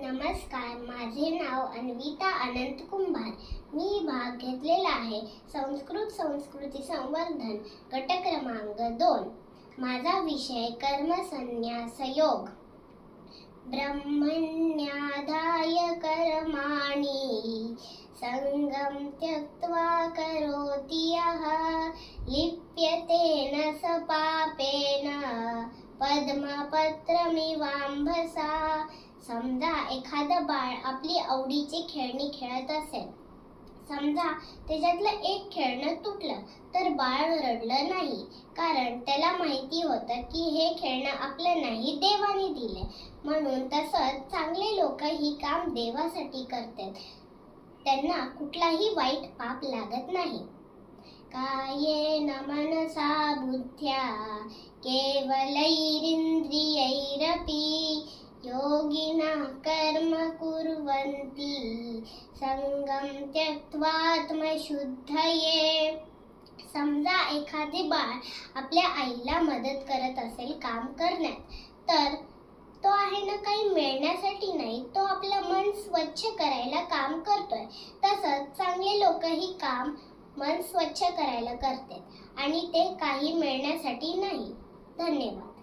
नमस्कार माझे नाव अन्विता अनंत कुंभार. मी भाग घेतलेला आहे संस्कृत संस्कृती संवर्धन गट क्रमांक दोन. माझा विषय कर्मसन्यासयोग ब्रह्मण्याधाय कर्माणी. संगम त्यक्त्वा करोति यः. लिप्यते न सपा पद्मपत्रमिवांभसा समजा एखादं बाळ आपली आवडीची खेळणी खेळत असेल. समजा त्याच्यातलं एक खेळणं तुटलं तर बाळ रडलं नाही. कारण त्याला माहिती होतं की हे खेळणं आपलं नाही देवाने दिले. म्हणून तसंच चांगले लोक ही काम देवासाठी करतात. त्यांना कुठलाही वाईट पाप लागत नाही. मनसा बुद्ध्या केवलैरिन्द्रियैरपि योगिनः कर्म कुर्वन्ति। सङ्गं त्यक्त्वात्मशुद्धये। समजा एखादे बाळ आपल्या आईला मदत करत असेल काम करण्यात तर तो आहे ना काही मिळण्यासाठी नाही तो आपलं मन स्वच्छ करायला काम करतोय. तसंच चांगले लोकही काम मन स्वच्छ करायला करते आणि ते काही मिळण्यासाठी नाही. धन्यवाद.